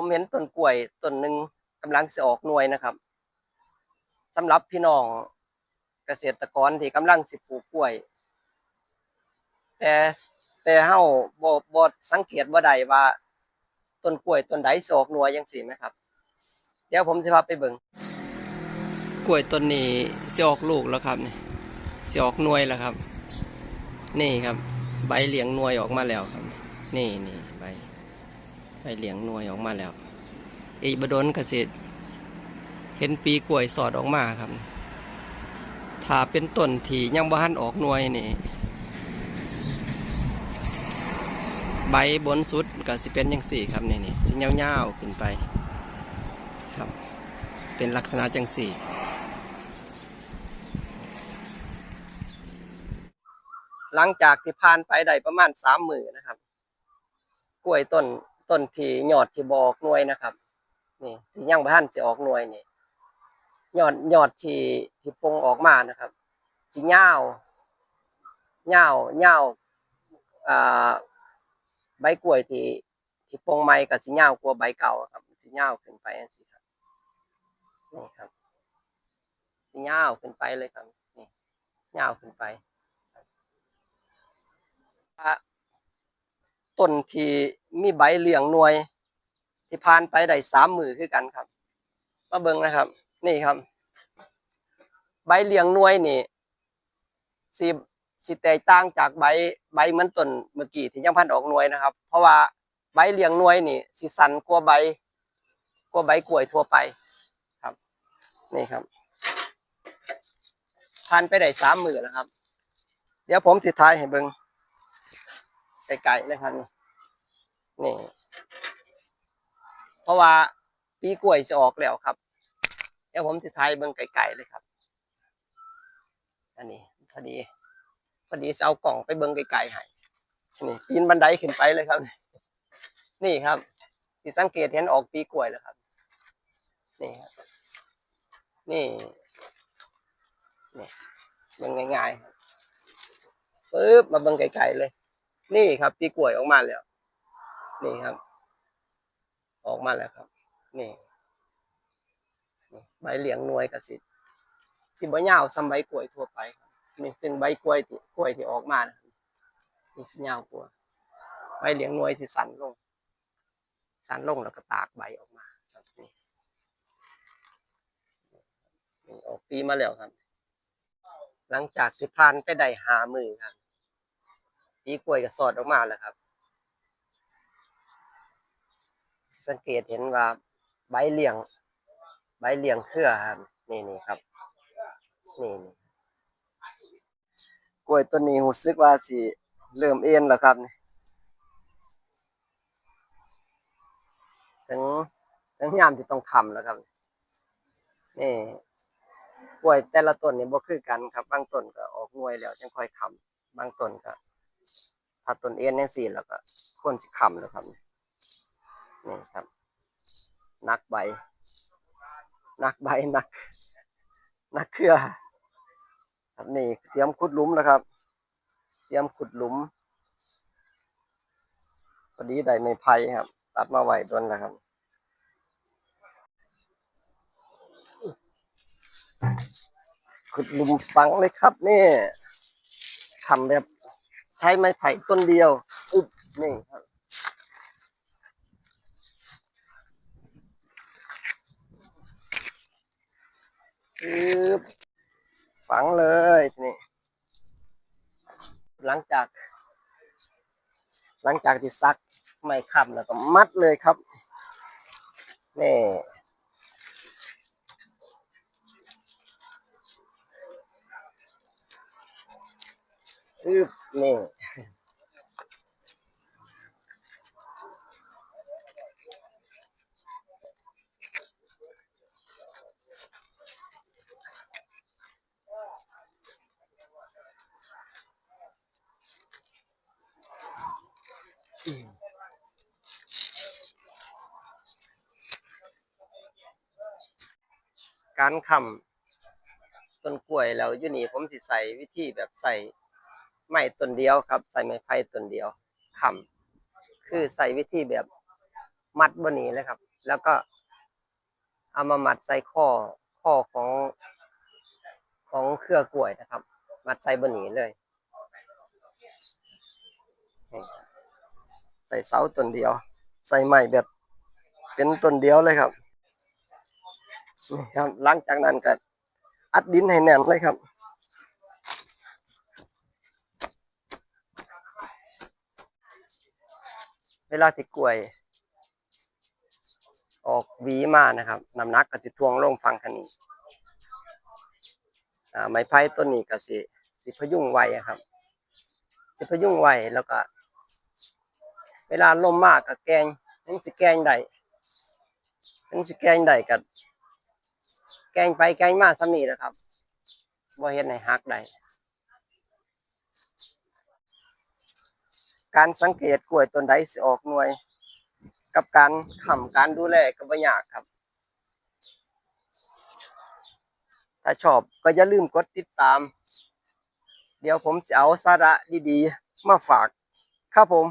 ผมเห็นต้นกล้วยต้นหนึ่งกำลังจะออกหน่วยนะครับสำหรับพี่น้องเกษตรกรที่กำลังสิปลูกกล้วย แต่แต่เฮาบ่บ่สังเกตบ่ได้ว่าต้นกล้วยต้นใดสิออกหน่วยจังซี่ไหมครับ เดี๋ยวผมสิพาไปเบิ่งกล้วยต้นนี้สิออกลูกแล้วครับนี่สิออกหน่วยแล้วครับ นี่ครับ ใบเหลียงหน่วยออกมาแล้วครับ นี่นี่ใบ ใบเหลียงหน่วยออกมาแล้วอีกบดนเกษตร เห็นปีกล้วยสอดออกมาครับ ถ้าเป็นต้นที่ยังบ่ทันออกหน่วยนี่ ใบบนสุดก็สิเป็นยังสี่ครับนี่นี่สิยาวๆขึ้นไป ครับ เป็นลักษณะจังสี่หลังจากที่ผ่านไปได้ประมาณสามมือนะครับ กล้วยต้น ต้นที่ยอดที่บออกหน่วยนะครับ นี่ที่ยังบ่ทันสิออกหน่วยนี่ยอดยอดที่ที่ปงออกมานะครับสิยาวยาวยาวอ่าใบกล้วยที่ที่ปงใหม่กับสิยากว่าใบเก่าครับสิยาขึ้นไปจังซี่ครับนี่ครับสิยาขึ้นไปเลยครับนี่ยาขึ้นไปอะ ต้นที่มีใบเหลืองหน่วย ที่ผ่านไปได้สามมือคือกันครับมาเบิ่งนะครับ นี่ครับ ใบเหลืองหน่วยนี่สิสิแตกต่างจากใบใบเหมือนต้นเมื่อกี้ที่ยังพันออกหน่วยนะครับ เพราะว่าใบเหลืองหน่วยนี่สิสันกว่าใบกว่าใบกล้วยทั่วไปครับ นี่ครับผ่านไปได้สามมือแล้วครับ เดี๋ยวผมสิท้ายให้เบิ่ง ไกลๆเลยครับนี่นี่เพราะว่าปีกล้วยจะออกแล้วครับเดี๋ยวผมจะทายเบิ่งไกลๆเลยครับ อันนี้พอดี พอดีจะเอากล่องไปเบิ่งไกลๆให้นี่ปีนบันไดขึ้นไปเลยครับ นี่ครับที่สังเกตเห็นออกปีกล้วยแล้วครับ นี่ครับนี่นี่เบิ่งง่ายๆปึ๊บมาเบิ่งไกลๆเลย นี่ครับปีกล้วยออกมาแล้ว นี่ครับ ออกมาแล้วครับ นี่ใบเหลียงนวยกับสิสิบ่ยาวซ้ำใบกล้วยทั่วไปนี่ซึ่งใบกล้วยที่กล้วยที่ออกมานะนี่สิยาวกว่าใบเหลียงนวยสิสั้นลง สั้นลงแล้วก็ตากใบออกมาครับนี่นี่ออกปีมาแล้วครับ หลังจากที่ผ่านไปได้หามือครับ ปีกล้วยก็สอดออกมาแล้วครับ สังเกตเห็นว่าใบเหลี่ยง ใบเหลี่ยงเครือครับนี่นี่ครับ นี่นี่กล้วยต้นนี้รู้สึกว่าสิเริ่มเอ็นแล้วครับถึงถึงยามที่ต้องคำแล้วครับ นี่กล้วยแต่ละต้นนี่บ่คือกันครับ บางต้นก็ออกหน่วยแล้วจังค่อยคำบางต้นก็ ถ้าต้นเอ็นจังซี่แล้วก็ควรสิคำแล้วครับนี่ครับ นักใบ นักใบนัก นักเครือครับนี่เตรียมขุดหลุมแล้วครับ เตรียมขุดหลุมพอดีได้ไม้ไผ่ครับ ตัดมาไหวต้นแล้วครับขุดหลุมฝังเลยครับนี่ทำแบบ ใช้ไม้ไผ่ต้นเดียวอึบนี่ครับปึ๊บฝังเลยนี่ หลังจาก หลังจากที่ซักไม่ค้ำแล้วก็มัดเลยครับนี่ปึ๊บนี่ การคำต้นกล้วยแล้วอยู่นี่ผมสิใส่วิธีแบบใส่ไม้ต้นเดียวครับ ใส่ไม้ไผ่ต้นเดียวคำคือใส่วิธีแบบมัดบนนี้เลยครับ แล้วก็เอามามัดใส่ข้อข้อของของเครือกล้วยนะครับ มัดใส่บนนี้เลย ใส่เสาต้นเดียว ใส่ไม้แบบเป็นต้นเดียวเลยครับนี่ครับหลังจากนั้นก็อัดดินให้แน่นเลยครับเวลาที่กล้วย ออกหวีมานะครับน้ำหนักก็สิทวงลงฟังคันนี้ไม้ไผ่ต้นนี้ก็สิสิพยุงไวอะครับ สิพยุงไหวแล้วก็ เวลาลมมากก็แกงถึงสิแกงได้ถึงสิแกงได้ก็แกงไปแกงมาซ้ำนี่นะครับบ่เฮ็ดให้หักได้การสังเกตกล้วยต้นใดสิออกหน่วย กับการทำการดูแลก็บ่ยากครับ ถ้าชอบก็อย่าลืมกดติดตาม เดี๋ยวผมจะเอาสาระดีๆ มาฝาก ครับผม